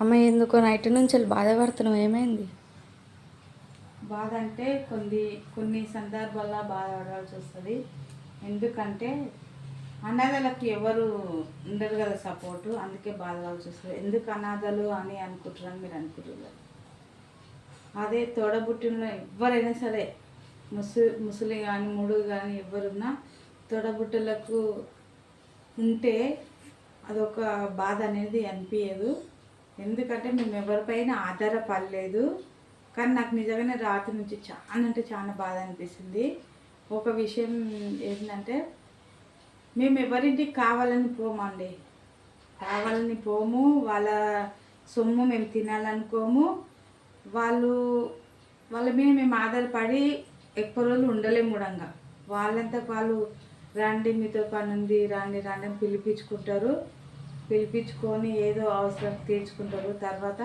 అమ్మ ఎందుకో నైట్ నుంచి బాధపడుతున్నావు? ఏమైంది? బాధ అంటే కొన్ని కొన్ని సందర్భాల్లో బాధపడాల్సి వస్తుంది. ఎందుకంటే అనాథలకు ఎవరు ఉండరు కదా సపోర్టు. అందుకే బాధపడాల్సి వస్తుంది. ఎందుకు అనాథలు అని అనుకుంటున్నాను మీరు అనుకుంటున్నారు అదే తోడబుట్టిన ఎవరైనా సరే ముసు ముసలి కానీ ముడు కానీ ఎవరున్నా తోడబుట్టలకు ఉంటే అదొక బాధ అనేది అనిపించదు ఎందుకంటే మేము ఎవరిపైన ఆధారపడలేదు. కానీ నాకు నిజంగానే రాత్రి నుంచి చాలా అంటే చాలా బాధ అనిపిస్తుంది. ఒక విషయం ఏంటంటే మేము ఎవరింటికి కావాలని పోమండి. కావాలని పోము వాళ్ళ సొమ్ము మేము తినాలనుకోము. వాళ్ళు వాళ్ళ మీద మేము ఆధారపడి ఎక్కువ రోజులు ఉండలేము కూడా వాళ్ళంతా వాళ్ళు రండి మీతో పని ఉంది రండి రండి అని పిలిపించుకుంటారు. పిలిపించుకొని ఏదో అవసరం తీర్చుకుంటారు. తర్వాత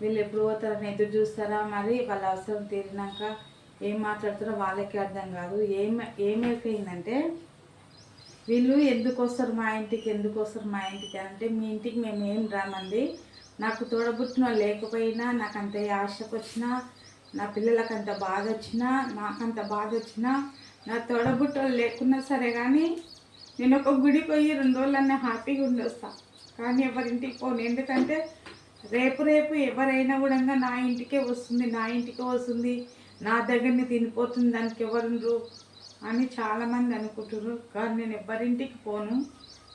వీళ్ళు ఎప్పుడు పోతారని ఎదురు చూస్తారా? మరి వాళ్ళ అవసరం తీరినాక ఏం మాట్లాడుతారో వాళ్ళకి అర్థం కాదు. ఏం ఏమైపోయిందంటే వీళ్ళు ఎందుకు వస్తారు మా ఇంటికి? ఎందుకు వస్తారు మా ఇంటికి? అంటే మీ ఇంటికి మేము ఏం రామండి? నాకు తోడబుట్టిన వాళ్ళు లేకపోయినా నాకు అంత ఆశకు వచ్చినా నా పిల్లలకు అంత బాధ వచ్చినా నాకంత బాధ వచ్చినా నా తోడబుట్టలు లేకున్నా సరే కానీ నేను ఒక గుడికి పోయి రెండు రోజులన్నీ హ్యాపీగా ఉండొస్తాను కానీ ఎవరింటికి పోను. ఎందుకంటే రేపు రేపు ఎవరైనా కూడా నా ఇంటికే వస్తుంది నా ఇంటికే వస్తుంది నా దగ్గరని తినిపోతుంది దానికి ఎవరుండ్రు అని చాలామంది అనుకుంటున్నారు. కానీ నేను ఎవరింటికి పోను.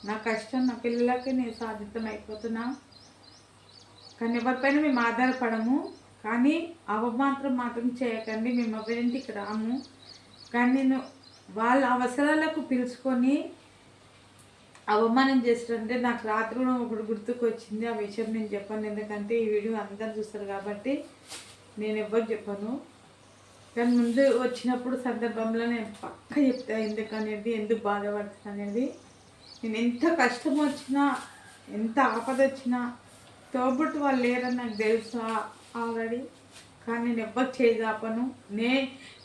నా కష్టం నా పిల్లలకి నేను సాధితం అయిపోతున్నా. కానీ ఎవరిపైన మేము ఆధారపడము. కానీ అవమాత్రం మాత్రం చేయకండి. మేము ఎవరింటికి రాము. కానీ నేను వాళ్ళ అవసరాలకు పిలుచుకొని అవమానం చేస్తుంటే నాకు రాత్రి కూడా ఒకటి గుర్తుకు వచ్చింది ఆ విషయం నేను చెప్పాను. ఎందుకంటే ఈ వీడియో అందరు చూస్తారు కాబట్టి నేను ఎవ్వరు చెప్పను. కానీ ముందు వచ్చినప్పుడు సందర్భంలో నేను పక్క చెప్తా ఎందుకనేది ఎందుకు బాధపడుతుంది అనేది. నేను ఎంత కష్టం వచ్చినా ఎంత ఆపద వచ్చినా తోబుట్టు వాళ్ళు లేరని నాకు తెలుసు ఆల్రెడీ. కానీ నేను ఎవ్వరు చేయదాపను నే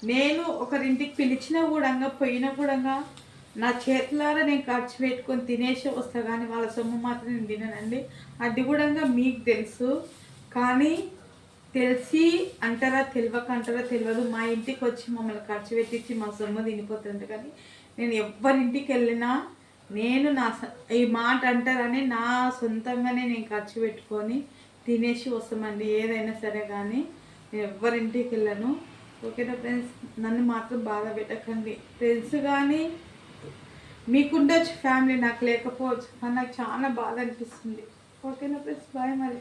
నేను ఒకరింటికి పిలిచినా కూడా పోయినా కూడా నా చేతులారా నేను ఖర్చు పెట్టుకొని తినేసి వస్తా కానీ వాళ్ళ సొమ్ము మాత్రం నేను తిననండి. అది కూడా మీకు తెలుసు కానీ తెలిసి అంటారా తెలియక అంటారా తెలియదు. మా ఇంటికి వచ్చి మమ్మల్ని ఖర్చు పెట్టించి మా సొమ్ము తినిపోతుంది. కానీ నేను ఎవరింటికి వెళ్ళినా నేను నా స- ఈ మాట అంటారని నా సొంతంగానే నేను ఖర్చు పెట్టుకొని తినేసి వస్తామండి. ఏదైనా సరే కానీ నేను ఎవరింటికి వెళ్ళను. ఓకేనా ఫ్రెండ్స్? నన్ను మాత్రం బాధ పెట్టకండి. ఫ్రెండ్స్ కానీ మీకుండొచ్చు ఫ్యామిలీ నాకు లేకపోవచ్చు. నాకు చాలా బాధ అనిపిస్తుంది. ఓకేనా ప్లస్ బాయ్ మరి.